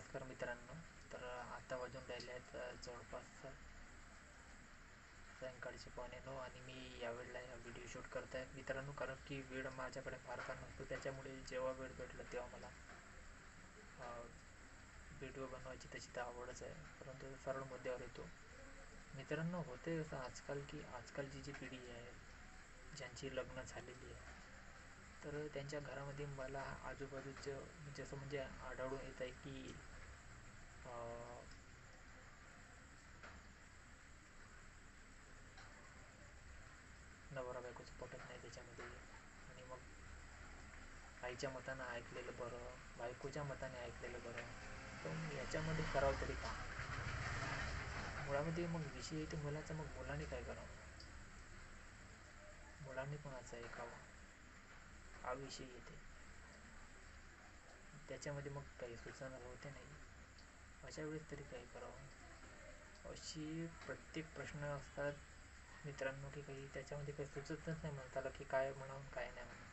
नमस्कार मित्रांनो. तर आता वाजून राहिले आहेत जवळपास सायंकाळचे पावणे नऊ आणि मी यावेळेला हा व्हिडिओ शूट करत आहे मित्रांनो कारण की वेळ माझ्याकडे फारसा नसतो त्याच्यामुळे जेव्हा वेळ भेटला तेव्हा मला व्हिडिओ बनवायची तशी तर आवडच आहे. परंतु सरळ मुद्द्यावर येतो. मित्रांनो होते असं आजकाल की आजकालची जी पिढी आहे ज्यांची लग्न झालेली आहे तर त्यांच्या घरामध्ये मला आजूबाजूचं म्हणजे जसं म्हणजे आढळून येत आहे की नवरा पटत नाही त्याच्यामध्ये. आणि मग आईच्या मतानं ऐकलेलं बरं बायकोच्या मताने ऐकलेलं बरं. पण याच्यामध्ये करावं तरी का? मुळामध्ये मग विषय येते मुलाचा मग मुलाने काय करावं? मुलांनी कोणाचं ऐकावं? हा विषय येते. त्याच्यामध्ये मग काही सूचना होते नाही. अशा वेळेस तरी काय करावं? अशी प्रत्येक प्रश्न असतात. मित्रांनो की काही त्याच्यामध्ये काही सुचतच नाही म्हणताला की काय म्हणावं काय नाही म्हणून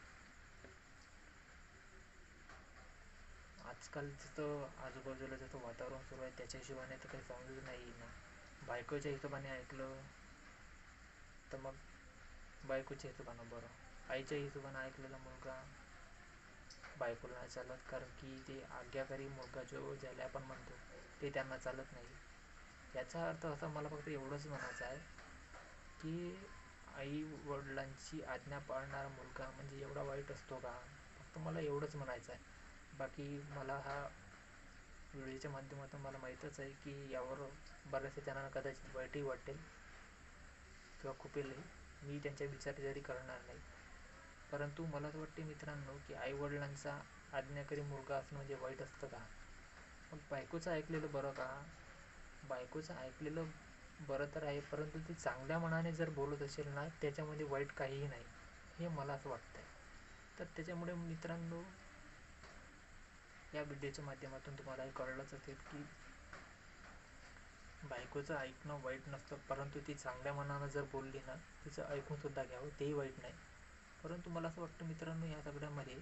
आजकाल जसं आजूबाजूला जसं वातावरण सुरू आहे त्याच्या हिशोबाने तर काही समजत नाही ना. बायकोच्या हिशोबाने ऐकलं तर मग बायकोच्या हिशोबानं बरं. आईच्या हिशोबानं ऐकलेला मुलगा बायकोला नाही चालत कारण की ते आज्ञाकारी मुलगा जो ज्याला आपण म्हणतो ते त्यांना चालत नाही. याचा अर्थ असा मला फक्त एवढंच म्हणायचं आहे की आई वडिलांची आज्ञा पाळणारा मुलगा म्हणजे एवढा वाईट असतो का? फक्त मला एवढंच म्हणायचं आहे. बाकी मला हा व्हिडिओच्या माध्यमातून मला माहीतच आहे की यावर बऱ्याचशा जणांना कदाचित वाईटही वाटेल किंवा खुपेलही. मी त्यांच्या विचारधारी करणार नाही. परंतु मला असं वाटते मित्रांनो की आईवडिलांचा आज्ञाकारी मुलगा असणं म्हणजे वाईट असतं का? मग बायकोचं ऐकलेलं बरं का? बायकोचं ऐकलेलं बरं तर आहे परंतु ती चांगल्या मनाने जर बोलत असेल ना त्याच्यामध्ये वाईट काहीही नाही. हे मला असं वाटतं आहे तर त्याच्यामुळे मित्रांनो या व्हिडिओच्या माध्यमातून तुम्हाला हे कळलंच असेल की बायकोचं ऐकणं वाईट नसतं परंतु ती चांगल्या मनानं जर बोलली ना तिचं ऐकून सुद्धा घ्यावं तेही वाईट नाही. परंतु मला असं वाटतं मित्रांनो या सगळ्यामध्ये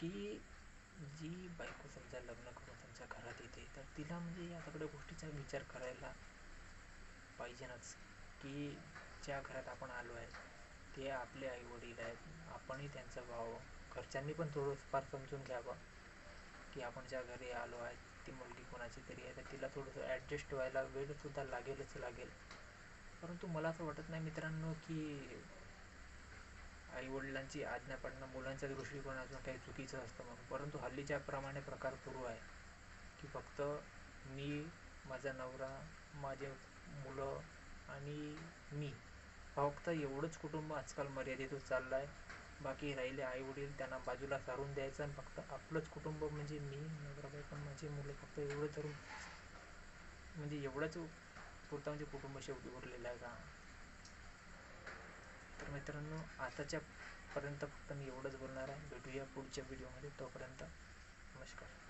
की जी बायको समजा लग्न करून तुमच्या घरात येते तर तिला म्हणजे या सगळ्या गोष्टीचा विचार करायला पाहिजेनच की ज्या घरात आपण आलो आहे ते आपले आई वडील आहेत आपणही त्यांचा भाव घरच्यांनी पण थोडं फार समजून घ्यावं की आपण ज्या घरी आलो आहे ती मुलगी कोणाची तरी आहे तर तिला थोडंसं ॲडजस्ट व्हायला वेळसुद्धा लागेलच लागेल. परंतु मला असं वाटत नाही मित्रांनो की आईवडिलांची आज्ञा पडणं मुलांच्या दृष्टिकोनातून काही चुकीचं असतं म्हणून. परंतु हल्लीच्या प्रमाणे प्रकार सुरू आहे की फक्त मी माझा नवरा माझे मुलं आणि मी. फक्त एवढंच कुटुंब आजकाल मर्यादित होत चाललं आहे बाकी राहिले आईवडील त्यांना बाजूला सारून द्यायचं आणि फक्त आपलंच कुटुंब म्हणजे मी नवरा बायको आणि माझी मुलं फक्त एवढं धरून. म्हणजे एवढंच पुरता म्हणजे कुटुंब शेवटी उरलेलं आहे का? तर मित्रांनो आताच्या पर्यंत फक्त मी एवढंच बोलणार आहे. भेटूया पुढच्या व्हिडिओमध्ये तोपर्यंत नमस्कार.